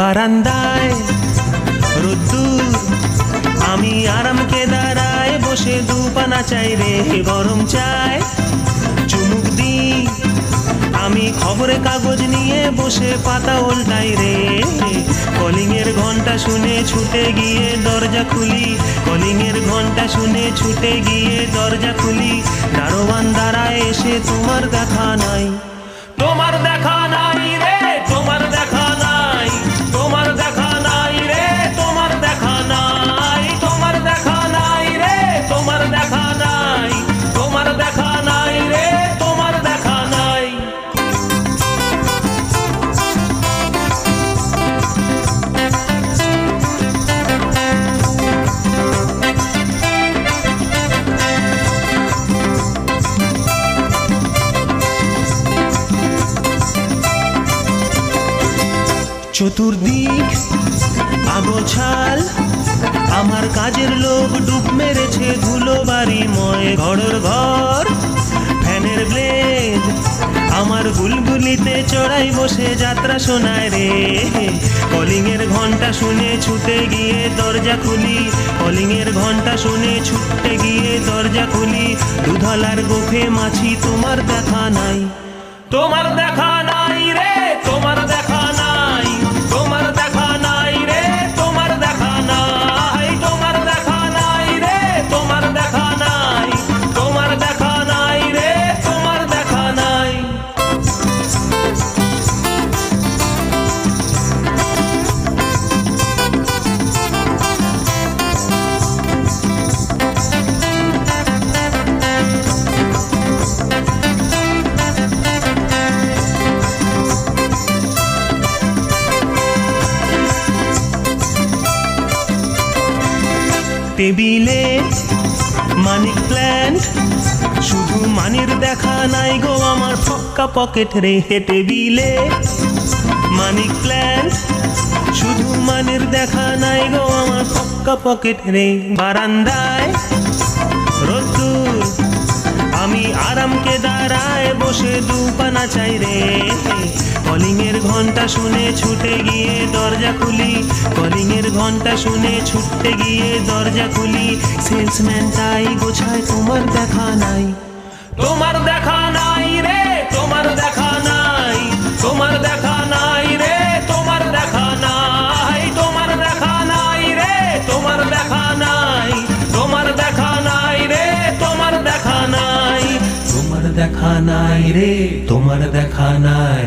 বারান্দায়। রোদ্দুর আমি আরামকে দাঁড়ায় বসে দুপানা চাই রে গরম চায়। চুমুক দি আমি খবরে কাগজ নিয়ে বসে পাতা উল্টাই রে। কলিং এর ঘণ্টা শুনে ছুটে গিয়ে দরজা খুলি কলিং এর ঘণ্টা শুনে ছুটে গিয়ে দরজা খুলি। দারোয়ান দাঁড়ায় এসে তোমার দেখা নাই। তোমার দেখা নাই রে। চতুর্দিক আগোছাল আমার কাজের লোক ডুব মেরেছে ধুলো বাড়ি ময় ঘরের ঘর। ফ্যানের ব্লেড, আমার গুলগুলিতে চড়াই বসে যাত্রা শোনায় রে। কলিং এর ঘণ্টা শুনে ছুটে গিয়ে দরজা খুলি। কলিং এর ঘণ্টা শুনে ছুটে গিয়ে দরজা খুলি। দুধলার গোফে মাছি, তোমার দেখা নাই। তোমার দেখা নাই রে। টেবিলে মানি প্ল্যান্ট শুধু মানির দেখা নাই গো আমার ফক্কা পকেট রে হে টেবিলে। মানি প্ল্যান্ট শুধু মানির দেখা নাই গো আমার ফক্কা পকেট রে বারান্দায়। বসে দুপানা চাই রে। কলিং এর ঘণ্টা শুনে ছুটে গিয়ে দরজা খুলি। কলিং এর ঘণ্টা শুনে ছুটতে গিয়ে দরজা খুলি। সেলসম্যান তাই গোছায়, তোমার দেখা নাই। দেখা নাই রে তোমার দেখা নাই।